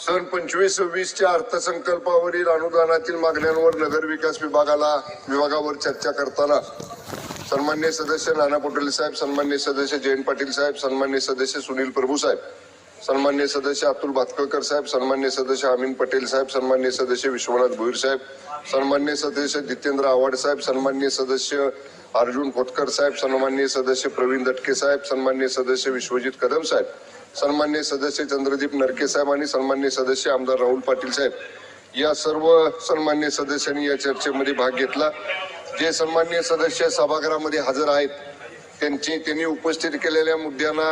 सन पंचवीस सव्वीसच्या अर्थसंकल्पावरील अनुदानातील मागण्यांवर नगर विकास विभागाला विभागावर चर्चा करताना सन्मान्य सदस्य नाना पटोले साहेब सन्मान्य सदस्य जयंत पाटील साहेब सन्मान्य सदस्य सुनील प्रभू साहेब सन्मान्य सदस्य अतुल भातकळकर साहेब सन्मान्य सदस्य अमीन पटेल साहेब सन्मान्य सदस्य विश्वनाथ भोईर साहेब सन्मान्य सदस्य जितेंद्र आव्हाड साहेब सन्मान्य सदस्य अर्जुन खोतकर साहेब सन्मान्य सदस्य प्रवीण दटके साहेब सन्मान्य सदस्य विश्वजित कदम साहेब सन्मान्य सदस्य चंद्रदीप नरके साहेब आणि सन्मान्य सदस्य आमदार राहुल पाटील साहेब. या सर्व सन्मान्य सदस्यांनी या चर्चेमध्ये भाग घेतला. जे सन्मान्य सदस्य सभागृहामध्ये हजर आहेत त्यांची त्यांनी उपस्थित केलेल्या मुद्द्यांना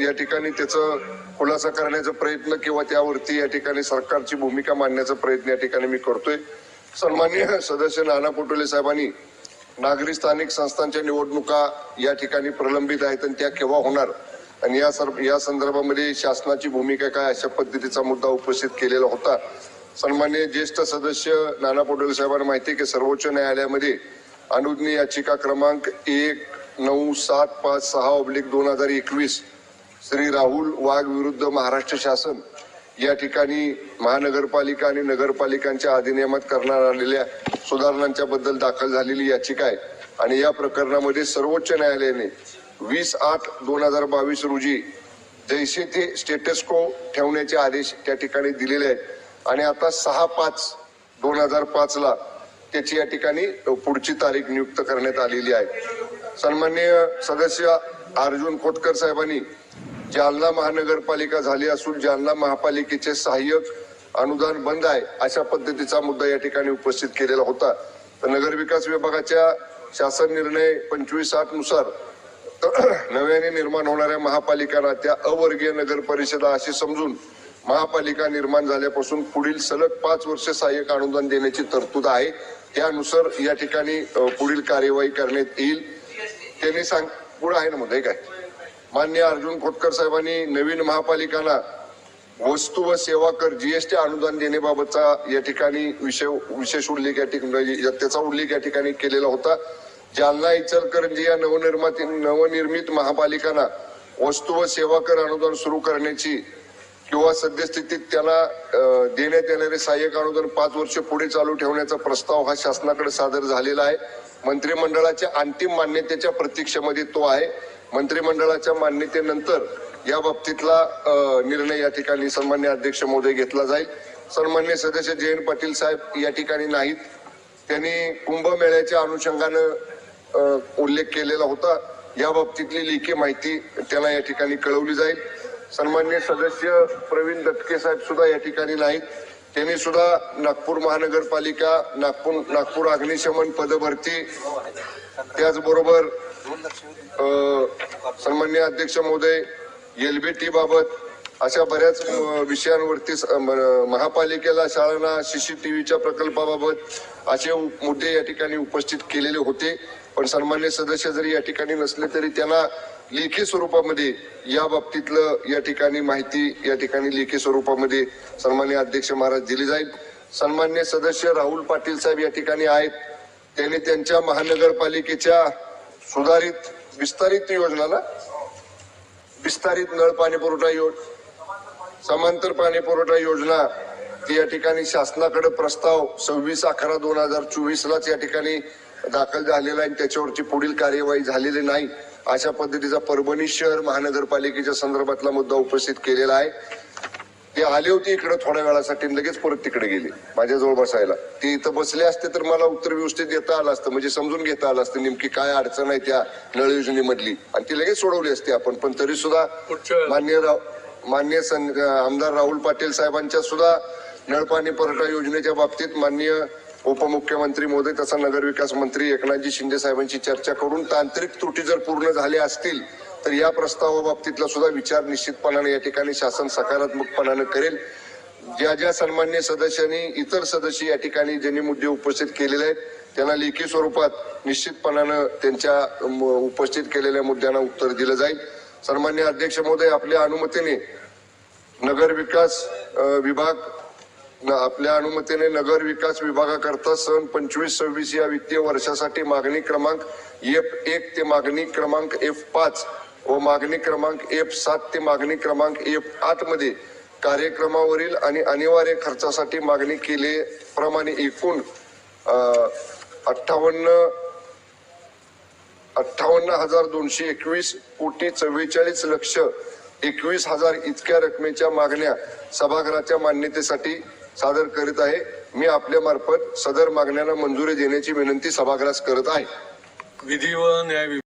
या ठिकाणी त्याचं खुलासा करण्याचा प्रयत्न किंवा त्यावरती या ठिकाणी सरकारची भूमिका मांडण्याचा प्रयत्न या ठिकाणी मी करतोय. सन्मान्य सदस्य नाना पटोले साहेबांनी नागरी स्थानिक संस्थांच्या निवडणुका या ठिकाणी प्रलंबित आहेत आणि त्या केव्हा होणार? आणि या सर या संदर्भामध्ये शासनाची भूमिका काय अशा पद्धतीचा मुद्दा उपस्थित केलेला होता? सन्मान्य ज्येष्ठ सदस्य नाना पटोले साहेबांना माहिती आहे की सर्वोच्च न्यायालयामध्ये अनुज्ञ याचिका क्रमांक एक नऊ सात पाच सहा ऑब्लिक दोन हजार एकवीस श्री राहुल वाघ विरुद्ध महाराष्ट्र शासन या ठिकाणी महानगरपालिका आणि नगरपालिकांच्या अधिनियमात करण्यात आलेल्या सुधारणांच्या बद्दल दाखल झालेली याचिका आहे. आणि या प्रकरणामध्ये सर्वोच्च न्यायालयाने वीस आठ दोन हजार बावीस रोजी जैसे ते स्टेटस को ठेवण्याचे आदेश त्या ठिकाणी दिलेले आहेत. आणि आता सहा पाच दोन हजार पाच ला त्याची या ठिकाणी पुढची तारीख नियुक्त करण्यात आलेली आहे. सन्माननीय सदस्य अर्जुन खोतकर साहेबांनी जालना महानगरपालिका झाली असून जालना महापालिकेचे सहाय्यक अनुदान बंद आहे अशा पद्धतीचा मुद्दा या ठिकाणी उपस्थित केलेला होता. तर नगर विकास विभागाच्या शासन निर्णय पंचवीस आठनुसार नव्याने निर्माण होणाऱ्या महापालिकांना त्या अवर्गीय नगर परिषदा अशी समजून महापालिका निर्माण झाल्यापासून पुढील सलग पाच वर्ष सहाय्यक अनुदान देण्याची तरतूद आहे. त्यानुसार या ठिकाणी पुढील कार्यवाही करण्यात येईल. त्यांनी सांग पुढे आहे ना मध्ये काय? मान्य अर्जुन खोतकर साहेबांनी नवीन महापालिकांना वस्तू व सेवा कर जीएसटी अनुदान देण्याबाबतचा या ठिकाणी विषय विशेष उल्लेख या ठिकाणी त्याचा उल्लेख या ठिकाणी केलेला होता. जालना इचलकरंजी या नवनिर्माती नवनिर्मित महापालिकांना वस्तू व सेवा कर अनुदान सुरू करण्याची किंवा सद्यस्थितीत त्याला देण्यात येणारे सहाय्यक अनुदान पाच वर्ष पुढे चालू ठेवण्याचा प्रस्ताव हा शासनाकडे सादर झालेला आहे. मंत्रिमंडळाच्या अंतिम मान्यतेच्या प्रतीक्षेमध्ये तो आहे. मंत्रिमंडळाच्या मान्यतेनंतर या बाबतीतला निर्णय या ठिकाणी सन्मान्य अध्यक्ष महोदय घेतला जाईल. सन्मान्य सदस्य जयंत पाटील साहेब या ठिकाणी नाहीत. त्यांनी कुंभमेळ्याच्या अनुषंगानं उल्लेख केलेला होता. या बाबतीतली लेखी माहिती त्याला या ठिकाणी कळवली जाईल. सन्मान्य सदस्य प्रवीण दटके साहेब सुद्धा या ठिकाणी नाहीत. त्यांनी सुद्धा नागपूर महानगरपालिका नागपूर नागपूर अग्निशमन पदभरती त्याचबरोबर अ, सन्मान्य अध्यक्ष महोदय एलबीटी बाबत अशा बऱ्याच विषयांवरती स- महापालिकेला शाळांना सीसीटीव्हीच्या प्रकल्पाबाबत असे मुद्दे या ठिकाणी उपस्थित केलेले होते. पण सन्मान्य सदस्य जरी या ठिकाणी नसले तरी त्यांना लेखी स्वरूपामध्ये या बाबतीतलं या ठिकाणी माहिती या ठिकाणी लेखी स्वरूपामध्ये सन्मान्य अध्यक्ष महाराज दिली जाईल. सन्मान्य सदस्य राहुल पाटील साहेब या ठिकाणी आहेत. त्यांनी त्यांच्या महानगरपालिकेच्या सुधारित विस्तारित योजनाला विस्तारित नळ पाणी पुरवठा योजना समांतर पाणी पुरवठा योजना ती या ठिकाणी शासनाकडे प्रस्ताव सव्वीस अकरा दोन हजार चोवीस लाच या ठिकाणी दाखल झालेला आहे आणि त्याच्यावरची पुढील कार्यवाही झालेली नाही अशा पद्धतीचा परभणी शहर महानगरपालिकेच्या संदर्भातला मुद्दा उपस्थित केलेला आहे. ते आले होते इकडे थोड्या वेळासाठी लगेच परत तिकडे गेले माझ्याजवळ बसायला. ते इथं बसले असते तर मला उत्तर व्यवस्थित देता आलं असतं म्हणजे समजून घेता आलं असतं नेमकी काय अडचण आहे त्या नळ योजनेमधली. आणि ती लगेच सोडवली असते आपण पण तरी सुद्धा मान्य माननीय मान्य आमदार राहुल पाटील साहेबांच्या सुद्धा नळपाणी पुरवठा योजनेच्या बाबतीत माननीय उपमुख्यमंत्री मोदी तसा नगरविकास मंत्री एकनाथजी शिंदे साहेबांची चर्चा करून तांत्रिक त्रुटी जर पूर्ण झाल्या असतील तर या प्रस्तावाबाबतीतला सुद्धा विचार निश्चितपणाने या ठिकाणी शासन सकारात्मकपणाने करेल. ज्या ज्या सन्मान्य सदस्यांनी इतर सदस्य या ठिकाणी ज्यांनी मुद्दे उपस्थित केलेले आहेत त्यांना लेखी स्वरूपात निश्चितपणानं त्यांच्या उपस्थित केलेल्या मुद्द्यांना उत्तर दिलं जाईल. सन्मान्य अध्यक्ष महोदय आपल्या अनुमतीने नगर विकास विभाग आपल्या अनुमतीने नगर विकास विभागाकरता सन पंचवीस सव्वीस या वित्तीय वर्षासाठी मागणी क्रमांक एफ एक ते मागणी क्रमांक एफ पाच व मागणी क्रमांक एफ सात ते मागणी क्रमांक एफ आठमध्ये कार्यक्रमावरील आणि अनिवार्य खर्चासाठी मागणी केल्याप्रमाणे एकूण अठ्ठावन्न अठ्ठावन्न हजार दोनशे एकवीस कोटी चव्वेचाळीस लक्ष एकवीस हजार इतक्या रकमेच्या मागण्या सभागृहाच्या मान्यतेसाठी सादर करीत आहे. मी आपल्या मार्फत सदर मागण्यांना मंजुरी देण्याची विनंती सभागृहास करत आहे. विधी व न्याय